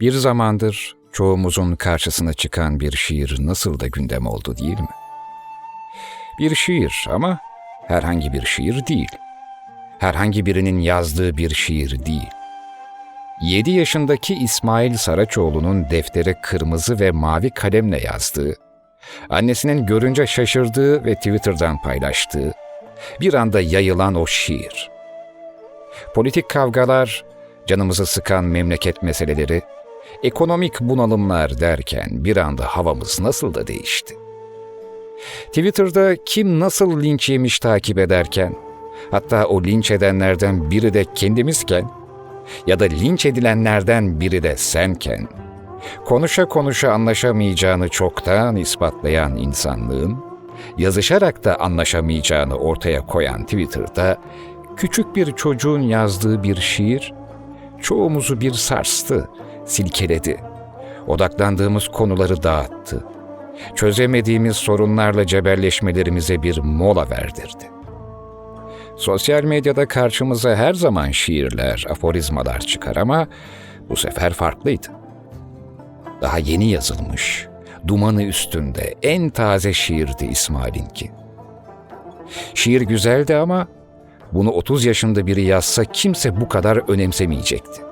Bir zamandır çoğumuzun karşısına çıkan bir şiir nasıl da gündem oldu değil mi? Bir şiir ama herhangi bir şiir değil. Herhangi birinin yazdığı bir şiir değil. 7 yaşındaki İsmail Saraçoğlu'nun deftere kırmızı ve mavi kalemle yazdığı, annesinin görünce şaşırdığı ve Twitter'dan paylaştığı, bir anda yayılan o şiir. Politik kavgalar, canımızı sıkan memleket meseleleri, ekonomik bunalımlar derken bir anda havamız nasıl da değişti. Twitter'da kim nasıl linç yemiş takip ederken, hatta o linç edenlerden biri de kendimizken ya da linç edilenlerden biri de senken, konuşa konuşa anlaşamayacağını çoktan ispatlayan insanlığın, yazışarak da anlaşamayacağını ortaya koyan Twitter'da küçük bir çocuğun yazdığı bir şiir çoğumuzu bir sarstı, silkeledi. Odaklandığımız konuları dağıttı. Çözemediğimiz sorunlarla cebelleşmelerimize bir mola verdirdi. Sosyal medyada karşımıza her zaman şiirler, aforizmalar çıkar ama bu sefer farklıydı. Daha yeni yazılmış, dumanı üstünde en taze şiirdi İsmail'inki. Şiir güzeldi ama bunu 30 yaşında biri yazsa kimse bu kadar önemsemeyecekti.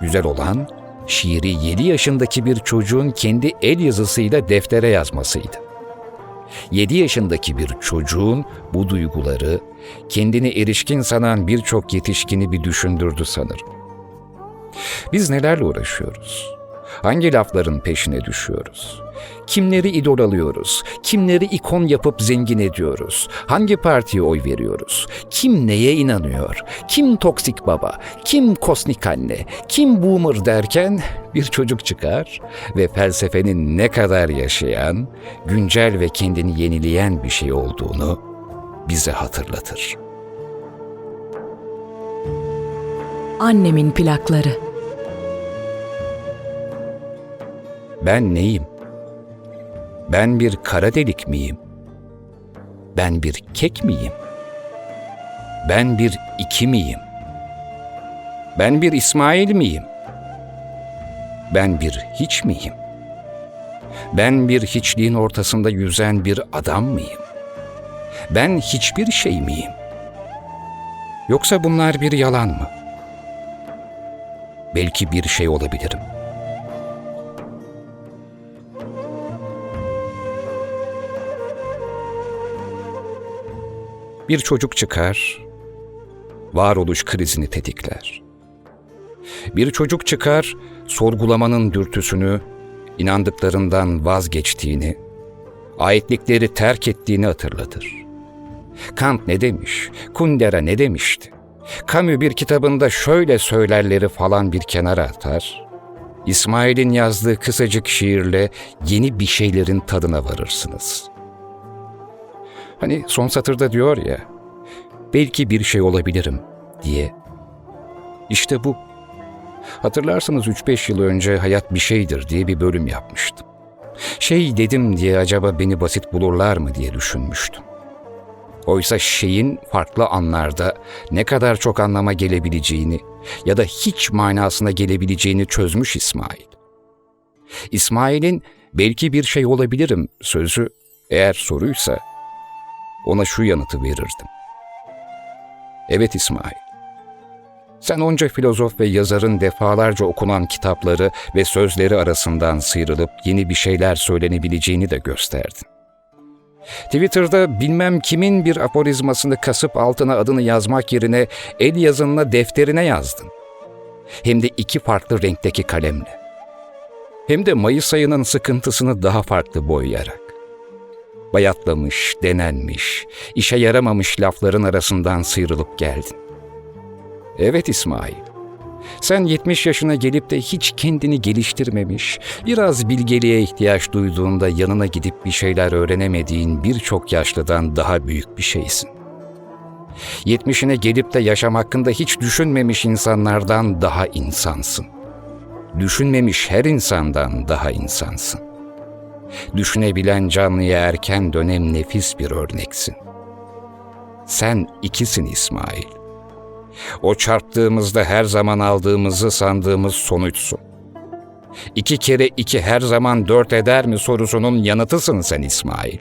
Güzel olan şiiri 7 yaşındaki bir çocuğun kendi el yazısıyla deftere yazmasıydı. 7 yaşındaki bir çocuğun bu duyguları kendini erişkin sanan birçok yetişkini bir düşündürdü sanırım. Biz nelerle uğraşıyoruz? Hangi lafların peşine düşüyoruz? Kimleri idol alıyoruz? Kimleri ikon yapıp zengin ediyoruz? Hangi partiye oy veriyoruz? Kim neye inanıyor? Kim toksik baba? Kim kosnik anne? Kim boomer derken bir çocuk çıkar ve felsefenin ne kadar yaşayan, güncel ve kendini yenileyen bir şey olduğunu bize hatırlatır. Annemin plakları. Ben neyim? Ben bir kara delik miyim? Ben bir kek miyim? Ben bir iki miyim? Ben bir İsmail miyim? Ben bir hiç miyim? Ben bir hiçliğin ortasında yüzen bir adam mıyım? Ben hiçbir şey miyim? Yoksa bunlar bir yalan mı? Belki bir şey olabilirim.'' Bir çocuk çıkar, varoluş krizini tetikler. Bir çocuk çıkar, sorgulamanın dürtüsünü, inandıklarından vazgeçtiğini, aitlikleri terk ettiğini hatırlatır. Kant ne demiş, Kundera ne demişti? Camus bir kitabında şöyle söylerleri falan bir kenara atar. İsmail'in yazdığı kısacık şiirle yeni bir şeylerin tadına varırsınız.'' Hani son satırda diyor ya, belki bir şey olabilirim diye. İşte bu. Hatırlarsanız 3-5 yıl önce hayat bir şeydir diye bir bölüm yapmıştım. Şey dedim diye acaba beni basit bulurlar mı diye düşünmüştüm. Oysa şeyin farklı anlarda ne kadar çok anlama gelebileceğini ya da hiç manasına gelebileceğini çözmüş İsmail. İsmail'in belki bir şey olabilirim sözü eğer soruysa ona şu yanıtı verirdim. Evet İsmail. Sen onca filozof ve yazarın defalarca okunan kitapları ve sözleri arasından sıyrılıp yeni bir şeyler söylenebileceğini de gösterdin. Twitter'da bilmem kimin bir aforizmasını kasıp altına adını yazmak yerine el yazınla defterine yazdın. Hem de iki farklı renkteki kalemle. Hem de Mayıs ayının sıkıntısını daha farklı boyayarak bayatlamış, denenmiş, işe yaramamış lafların arasından sıyrılıp geldin. Evet İsmail, sen 70 yaşına gelip de hiç kendini geliştirmemiş, biraz bilgeliğe ihtiyaç duyduğunda yanına gidip bir şeyler öğrenemediğin birçok yaşlıdan daha büyük bir şeysin. Yetmişine gelip de yaşam hakkında hiç düşünmemiş insanlardan daha insansın. Düşünmemiş her insandan daha insansın düşünebilen canlıya erken dönem nefis bir örneksin. Sen ikisin İsmail. O çarptığımızda her zaman aldığımızı sandığımız sonuçsun. İki kere iki her zaman dört eder mi sorusunun yanıtısın sen İsmail.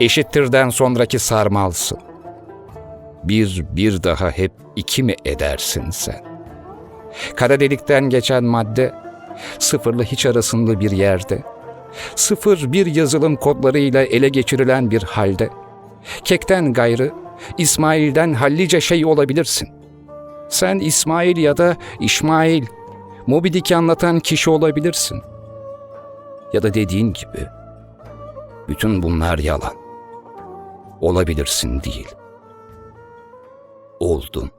Eşittirden sonraki sarmalsın. Bir, bir daha hep iki mi edersin sen? Kara delikten geçen madde, sıfırla hiç arasında bir yerde, sıfır bir yazılım kodlarıyla ele geçirilen bir halde, kekten gayrı, İsmail'den hallice şey olabilirsin. Sen İsmail ya da İsmail, Moby Dick'i anlatan kişi olabilirsin. Ya da dediğin gibi, bütün bunlar yalan. Olabilirsin değil. Oldun.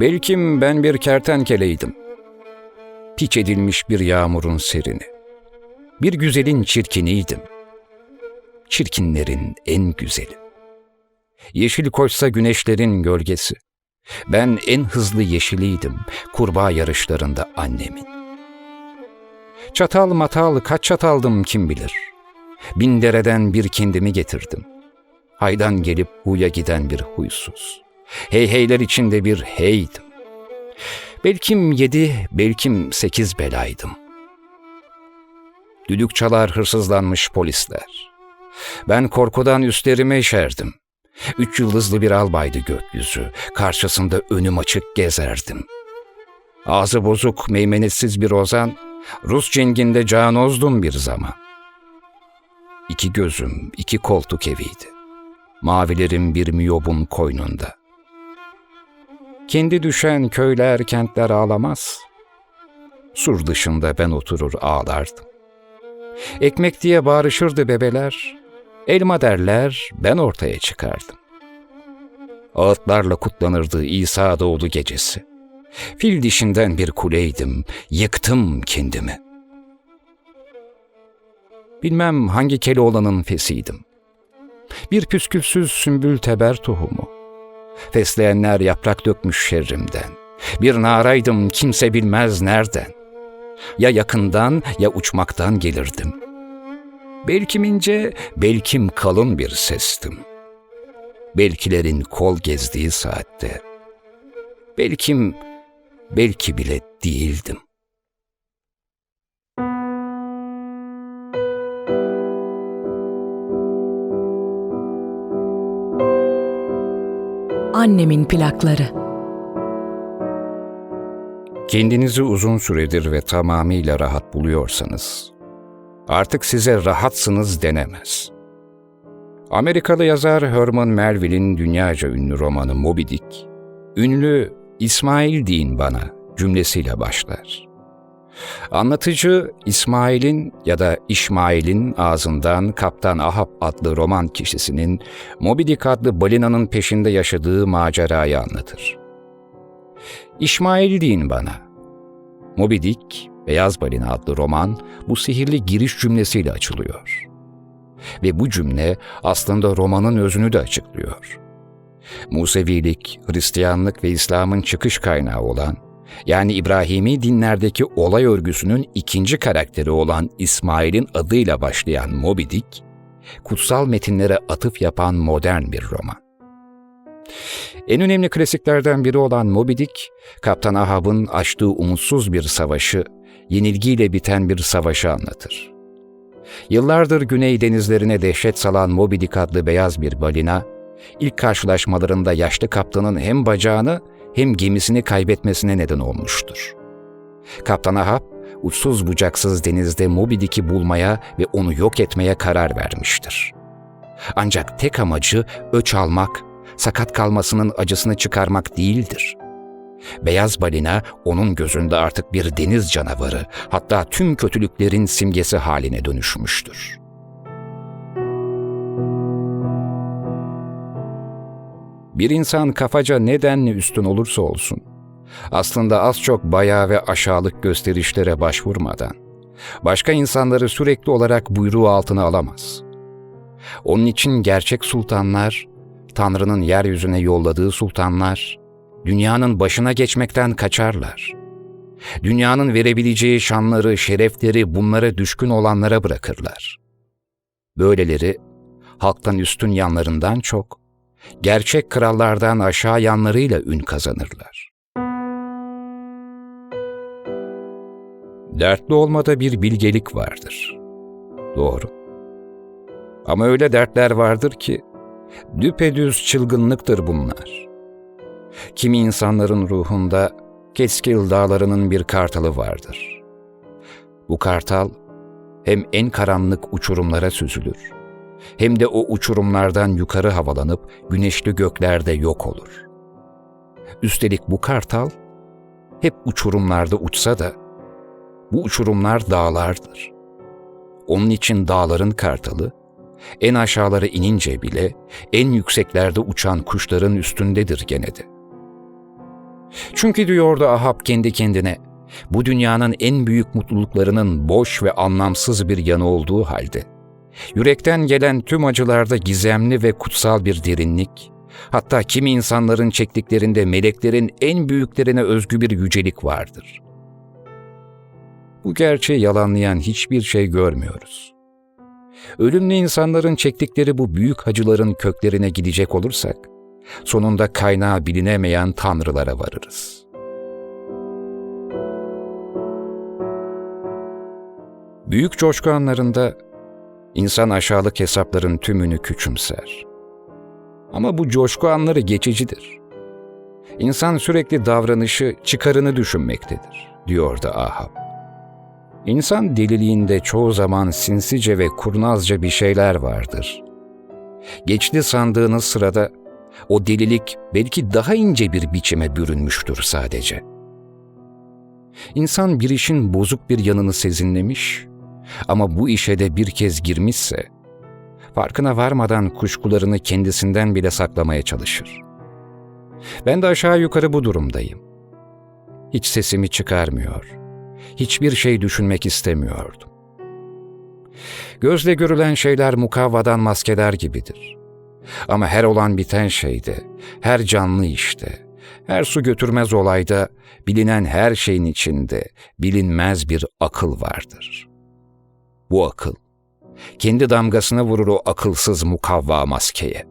Belkim ben bir kertenkeleydim. Piç edilmiş bir yağmurun serini. Bir güzelin çirkiniydim. Çirkinlerin en güzeli. Yeşil koşsa güneşlerin gölgesi. Ben en hızlı yeşiliydim kurbağa yarışlarında annemin. Çatal matal kaç çataldım kim bilir. Bin dereden bir kendimi getirdim. Haydan gelip huya giden bir huysuz. Hey heyler içinde bir heydim. Belkim yedi, belkim sekiz belaydım. Düdük çalar hırsızlanmış polisler. Ben korkudan üstlerime işerdim. Üç yıldızlı bir albaydı gökyüzü. Karşısında önüm açık gezerdim. Ağzı bozuk, meymenetsiz bir ozan, Rus cenginde canozdum bir zaman. İki gözüm, iki koltuk eviydi. Mavilerim bir miyobun koynunda. Kendi düşen köyler, kentler ağlamaz. Sur dışında ben oturur ağlardım. Ekmek diye bağırışırdı bebeler. Elma derler, ben ortaya çıkardım. Ağıtlarla kutlanırdı İsa doğdu gecesi. Fil dişinden bir kuleydim, yıktım kendimi. Bilmem hangi Keloğlan'ın fesiydim. Bir püskülsüz sümbül teber tohumu. Fesleyenler yaprak dökmüş şerrimden. Bir naraydım kimse bilmez nereden. Ya yakından ya uçmaktan gelirdim. Belkim ince, belkim kalın bir sestim. Belkilerin kol gezdiği saatte. Belkim, belki bile değildim. Annemin plakları. Kendinizi uzun süredir ve tamamıyla rahat buluyorsanız, artık size rahatsınız denemez. Amerikalı yazar Herman Melville'in dünyaca ünlü romanı Moby Dick, ünlü İsmail deyin bana cümlesiyle başlar. Anlatıcı İsmail'in ya da İşmail'in ağzından Kaptan Ahab adlı roman kişisinin Moby Dick adlı balinanın peşinde yaşadığı macerayı anlatır. İsmail deyin bana. Moby Dick, Beyaz Balina adlı roman bu sihirli giriş cümlesiyle açılıyor. Ve bu cümle aslında romanın özünü de açıklıyor. Musevilik, Hristiyanlık ve İslam'ın çıkış kaynağı olan, yani İbrahimi dinlerdeki olay örgüsünün ikinci karakteri olan İsmail'in adıyla başlayan Moby Dick, kutsal metinlere atıf yapan modern bir roman. En önemli klasiklerden biri olan Moby Dick, Kaptan Ahab'ın açtığı umutsuz bir savaşı, yenilgiyle biten bir savaşı anlatır. Yıllardır Güney denizlerine dehşet salan Moby Dick adlı beyaz bir balina, ilk karşılaşmalarında yaşlı kaptanın hem bacağını hem gemisini kaybetmesine neden olmuştur. Kaptan Ahab, uçsuz bucaksız denizde Moby Dick'i bulmaya ve onu yok etmeye karar vermiştir. Ancak tek amacı öç almak, sakat kalmasının acısını çıkarmak değildir. Beyaz balina onun gözünde artık bir deniz canavarı, hatta tüm kötülüklerin simgesi haline dönüşmüştür. Bir insan kafaca nedenli üstün olursa olsun, aslında az çok bayağı ve aşağılık gösterişlere başvurmadan, başka insanları sürekli olarak buyruğu altına alamaz. Onun için gerçek sultanlar, Tanrı'nın yeryüzüne yolladığı sultanlar, dünyanın başına geçmekten kaçarlar. Dünyanın verebileceği şanları, şerefleri bunlara düşkün olanlara bırakırlar. Böyleleri halktan üstün yanlarından çok, gerçek krallardan aşağı yanlarıyla ün kazanırlar. Dertli olmada bir bilgelik vardır. Doğru. Ama öyle dertler vardır ki, düpedüz çılgınlıktır bunlar. Kimi insanların ruhunda Keskil dağlarının bir kartalı vardır. Bu kartal hem en karanlık uçurumlara süzülür, hem de o uçurumlardan yukarı havalanıp güneşli göklerde yok olur. Üstelik bu kartal hep uçurumlarda uçsa da bu uçurumlar dağlardır. Onun için dağların kartalı en aşağılara inince bile en yükseklerde uçan kuşların üstündedir gene de. Çünkü diyordu Ahab kendi kendine, bu dünyanın en büyük mutluluklarının boş ve anlamsız bir yanı olduğu halde, yürekten gelen tüm acılarda gizemli ve kutsal bir derinlik, hatta kimi insanların çektiklerinde meleklerin en büyüklerine özgü bir yücelik vardır. Bu gerçeği yalanlayan hiçbir şey görmüyoruz. Ölümlü insanların çektikleri bu büyük acıların köklerine gidecek olursak, sonunda kaynağı bilinemeyen tanrılara varırız. Büyük coşku anlarında insan aşağılık hesapların tümünü küçümser. Ama bu coşku anları geçicidir. İnsan sürekli davranışı çıkarını düşünmektedir, diyordu Ahab. İnsan deliliğinde çoğu zaman sinsice ve kurnazca bir şeyler vardır. Geçti sandığınız sırada o delilik belki daha ince bir biçime bürünmüştür sadece. İnsan bir işin bozuk bir yanını sezinlemiş ama bu işe de bir kez girmişse, farkına varmadan kuşkularını kendisinden bile saklamaya çalışır. Ben de aşağı yukarı bu durumdayım. Hiç sesimi çıkarmıyor, hiçbir şey düşünmek istemiyordum. Gözle görülen şeyler mukavvadan maskeler gibidir. Ama her olan biten şeyde, her canlı işte, her su götürmez olayda, bilinen her şeyin içinde bilinmez bir akıl vardır. Bu akıl, kendi damgasını vurur o akılsız mukavva maskeye.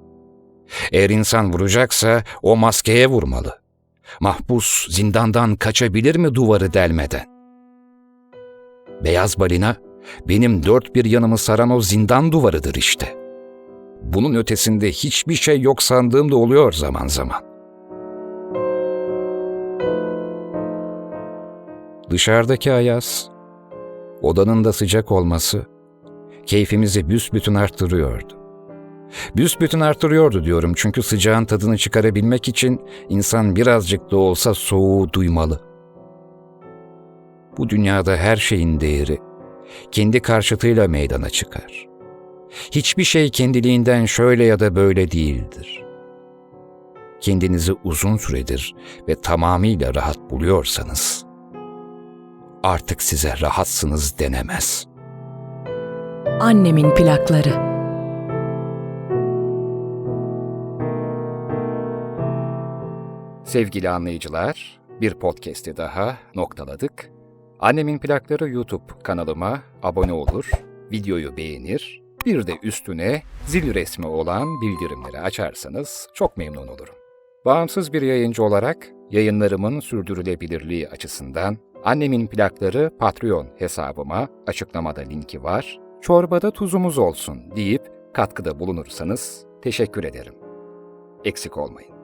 Eğer insan vuracaksa o maskeye vurmalı. Mahpus zindandan kaçabilir mi duvarı delmeden? Beyaz balina, benim dört bir yanımı saran o zindan duvarıdır işte.'' bunun ötesinde hiçbir şey yok sandığım da oluyor zaman zaman. Dışarıdaki ayaz, odanın da sıcak olması keyfimizi büsbütün arttırıyordu. Büsbütün arttırıyordu diyorum çünkü sıcağın tadını çıkarabilmek için insan birazcık da olsa soğuğu duymalı. Bu dünyada her şeyin değeri kendi karşıtıyla meydana çıkar. Hiçbir şey kendiliğinden şöyle ya da böyle değildir. Kendinizi uzun süredir ve tamamıyla rahat buluyorsanız, artık size rahatsınız denemez. Annemin plakları. Sevgili anlayıcılar, bir podcast'i daha noktaladık. Annemin plakları YouTube kanalıma abone olur, videoyu beğenir, bir de üstüne zil resmi olan bildirimleri açarsanız çok memnun olurum. Bağımsız bir yayıncı olarak yayınlarımın sürdürülebilirliği açısından Annemin plakları Patreon hesabıma açıklamada linki var. Çorbada tuzumuz olsun deyip katkıda bulunursanız teşekkür ederim. Eksik olmayın.